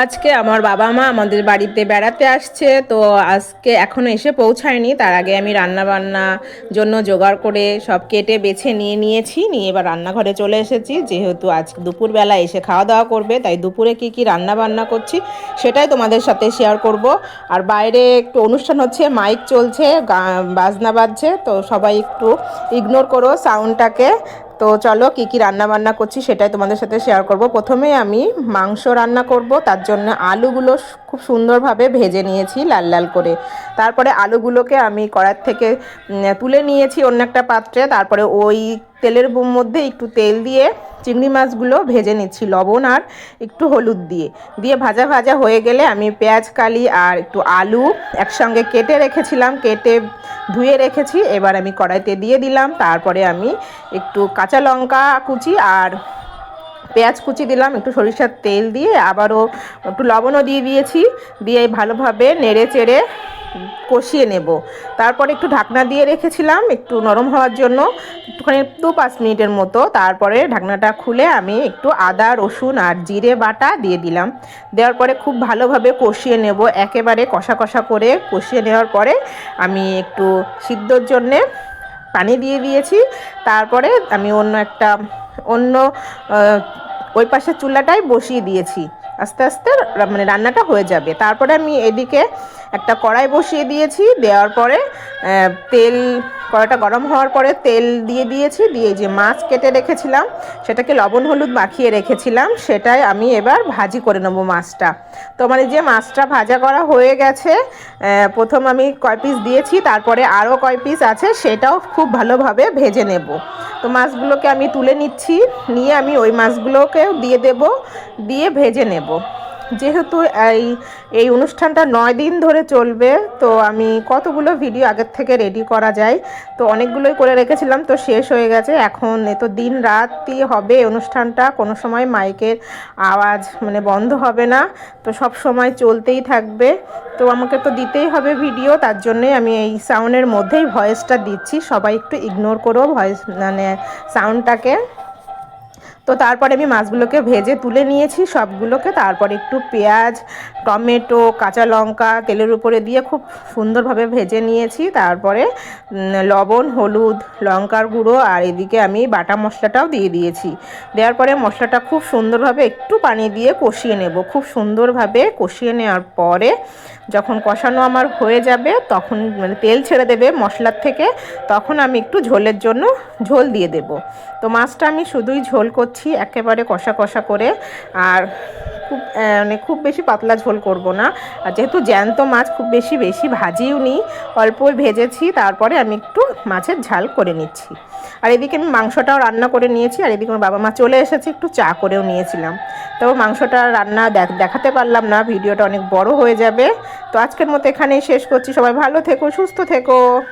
আজকে আমার বাবা মা আমাদের বাড়িতে বেড়াতে আসছে, তো আজকে এখনও এসে পৌঁছায়নি। তার আগে আমি রান্না বান্না জন্য জোগাড় করে সব কেটে বেছে নিয়ে নিয়েছি, নিয়ে এবার রান্নাঘরে চলে এসেছি। যেহেতু আজ দুপুরবেলা এসে খাওয়া দাওয়া করবে, তাই দুপুরে কি কি রান্না বান্না করছি সেটাই তোমাদের সাথে শেয়ার করব। আর বাইরে একটু অনুষ্ঠান হচ্ছে মাইক চলছে বাজনা বাজছে, তো সবাই একটু ইগনোর করো সাউন্ডটাকে তো চলো কি কি রান্না বান্না করছি সেটাই তোমাদের সাথে শেয়ার করব। প্রথমে আমি মাংস রান্না করব, তার জন্য আলুগুলো খুব সুন্দরভাবে ভেজে নিয়েছি লাল লাল করে। তারপরে আলুগুলোকে আমি কড়ার থেকে তুলে নিয়েছি অন্য একটা পাত্রে। তারপরে ওই তেলের মধ্যে একটু তেল দিয়ে চিংড়ি মাছগুলো ভেজে নিচ্ছি, লবণ আর একটু হলুদ দিয়ে। দিয়ে ভাজা ভাজা হয়ে গেলে আমি পেঁয়াজ, কালি আর একটু আলু একসঙ্গে কেটে রেখেছিলাম। কেটে ধুয়ে রেখেছি, এবার আমি কড়াইতে দিয়ে দিলাম, তারপরে আমি একটু কাঁচা লঙ্কা কুচি আর পেঁয়াজ কুচি দিলাম, একটু সরিষার তেল দিয়ে, আবারও একটু লবণও দিয়ে দিয়েছি, দিয়ে ভালোভাবে নেড়ে চেড়ে কষিয়ে নেব। তারপরে একটু ঢাকনা দিয়ে রেখেছিলাম, একটু নরম হওয়ার জন্য, একটুখানি দু পাঁচ মিনিটের মতো। তারপরে ঢাকনাটা খুলে আমি একটু আদা, রসুন আর জিরে বাটা দিয়ে দিলাম। দেওয়ার পরে খুব ভালোভাবে কষিয়ে নেব। একেবারে কষা কষা করে কষিয়ে নেওয়ার পরে আমি একটু সিদ্ধর জন্যে পানি দিয়ে দিয়েছি। তারপরে আমি অন্য একটা, অন্য ওই পাশের চুলাটাই বসিয়ে দিয়েছি। আস্তে আস্তে মানে রান্নাটা হয়ে যাবে। তারপরে আমি এদিকে একটা কড়াই বসিয়ে দিয়েছি। দেওয়ার পরে তেল, কড়াইটা গরম হওয়ার পরে তেল দিয়ে দিয়েছি। দিয়ে যে মাছ কেটে রেখেছিলাম, সেটাকে লবণ, হলুদ মাখিয়ে রেখেছিলাম। সেটাই আমি এবার ভাজি করে নেব মাছটা। তো মানে যে মাছটা ভাজা করা হয়ে গেছে প্রথম আমি কয় পিস দিয়েছি, তারপরে আরও কয় পিস আছে, সেটাও খুব ভালোভাবে ভেজে নেব। তো মাছগুলোকে আমি তুলে নিচ্ছি নিয়ে আমি ওই মাছগুলোকে দিয়ে দেব দিয়ে ভেজে নেব। যেহেতু এই এই অনুষ্ঠানটা নয় দিন ধরে চলবে, তো আমি কতগুলো ভিডিও আগের থেকে রেডি করা যায়, তো অনেকগুলোই করে রেখেছিলাম, তো শেষ হয়ে গেছে। এখন এ তো দিন রাতই হবে অনুষ্ঠানটা, কোনো সময় মাইকের আওয়াজ মানে বন্ধ হবে না, তো সব সময় চলতেই থাকবে। তো আমাকে তো দিতেই হবে ভিডিও তার জন্যে আমি এই সাউন্ডের মধ্যেই ভয়েসটা দিচ্ছি, সবাই একটু ইগনোর করো ভয়েস মানে সাউন্ডটাকে তো তারপরে আমি মাছগুলোকে ভেজে তুলে নিয়েছি, সবগুলোকে। তারপরে একটু পেঁয়াজ, টমেটো, কাঁচা লঙ্কা তেলের উপরে দিয়ে খুব সুন্দরভাবে ভেজে নিয়েছি। তারপরে লবণ, হলুদ, লঙ্কার গুঁড়ো আর এদিকে আমি বাটা মশলাটাও দিয়ে দিয়েছি। দেওয়ার পরে মশলাটা খুব সুন্দরভাবে একটু পানি দিয়ে কষিয়ে নেব। খুব সুন্দরভাবে কষিয়ে নেওয়ার পরে যখন কষানো আমার হয়ে যাবে, তখন মানে তেল ছেড়ে দেবে মশলার থেকে, তখন আমি একটু ঝোলের জন্য ঝোল দিয়ে দেব। তো মাছটা আমি শুধুই ঝোল করছি একেবারে কষা কষা করে। আর খুব মানে খুব বেশি পাতলা ঝোল করব না। আর যেহেতু জ্যান্ত মাছ, খুব বেশি বেশি ভাজিও নি। অল্পই ভেজেছি, তারপরে আমি একটু মাছের ঝাল করে নিচ্ছি। আর এদিকে আমি মাংসটাও রান্না করে নিয়েছি, আর এদিকে আমার বাবা মা চলে এসেছে, একটু চা করেও নিয়েছিলাম। তবে মাংসটা রান্না দেখ- দেখাতে পারলাম না, ভিডিওটা অনেক বড় হয়ে যাবে। তো আজকের মতো এখানেই শেষ করছি। সবাই ভালো থেকো, সুস্থ থেকো।